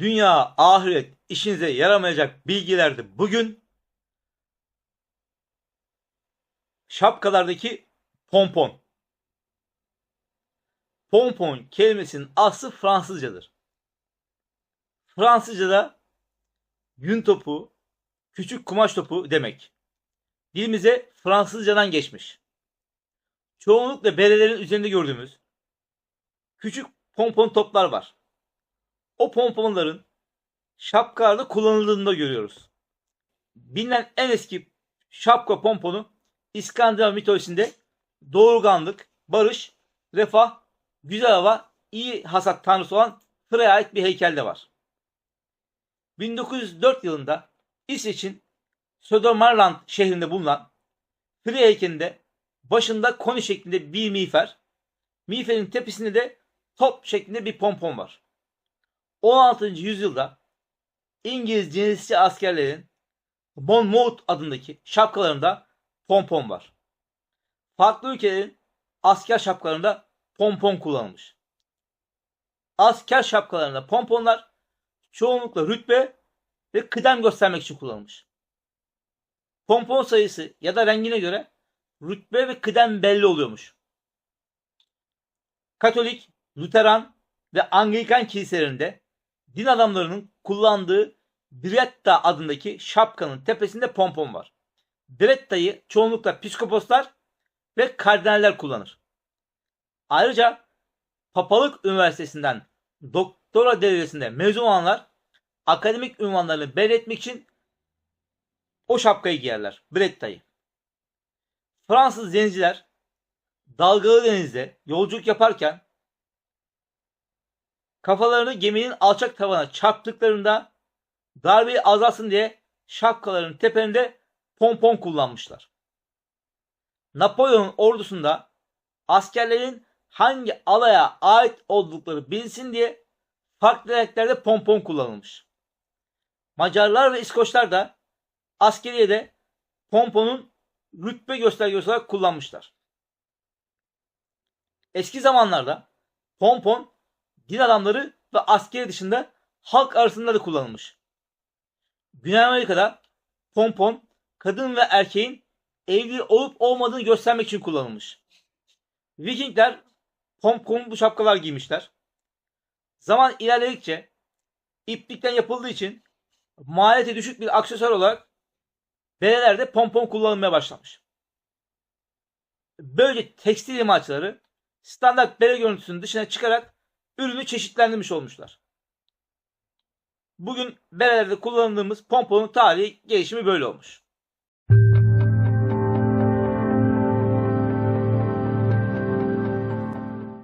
dünya, ahiret işinize yaramayacak bilgilerdi. Bugün şapkalardaki pompon. Pompon kelimesinin aslı Fransızcadır. Fransızca'da yün topu, küçük kumaş topu demek. Dilimize Fransızcadan geçmiş. Çoğunlukla berelerin üzerinde gördüğümüz küçük pompon toplar var. O pomponların şapkalarda kullanıldığını da görüyoruz. Bilinen en eski şapka pomponu İskandinav mitolojisinde doğurganlık, barış, refah, güzel hava, iyi hasat tanrısı olan Freya ait bir heykelde var. 1904 yılında İsveç'in Södermanland şehrinde bulunan Freya heykelinde başında koni şeklinde bir miğfer, miğferin tepesinde de top şeklinde bir pompon var. 16. yüzyılda İngiliz cinsiyetçi askerlerin Monmouth adındaki şapkalarında pompon var. Farklı ülkelerin asker şapkalarında pompon kullanılmış. Asker şapkalarında pomponlar çoğunlukla rütbe ve kıdem göstermek için kullanılmış. Pompon sayısı ya da rengine göre rütbe ve kıdem belli oluyormuş. Katolik, Luteran ve Anglikan kiliselerinde din adamlarının kullandığı Biretta adındaki şapkanın tepesinde pompon var. Biretta'yı çoğunlukla psikoposlar ve kardinaller kullanır. Ayrıca Papalık Üniversitesi'nden doktora derecesinde mezun olanlar akademik ünvanlarını belirtmek için o şapkayı giyerler. Biretta'yı. Fransız denizciler dalgalı denizde yolculuk yaparken kafalarını geminin alçak tavana çarptıklarında darbeyi azalsın diye şapkaların tepelerinde pompon kullanmışlar. Napolyon ordusunda askerlerin hangi alaya ait oldukları bilinsin diye farklı renklerde pompon kullanılmış. Macarlar ve İskoçlar da askeriyede pomponun rütbe göstergesi olarak kullanmışlar. Eski zamanlarda pompon din adamları ve askeri dışında halk arasında da kullanılmış. Güney Amerika'da pompon kadın ve erkeğin evli olup olmadığını göstermek için kullanılmış. Vikingler pompon bu şapkalar giymişler. Zaman ilerledikçe iplikten yapıldığı için maliyeti düşük bir aksesuar olarak berelerde pompon kullanılmaya başlamış. Böylece tekstil imaçları standart bere görüntüsünün dışına çıkarak ürünü çeşitlendirmiş olmuşlar. Bugün berelerde kullandığımız pomponun tarihi gelişimi böyle olmuş.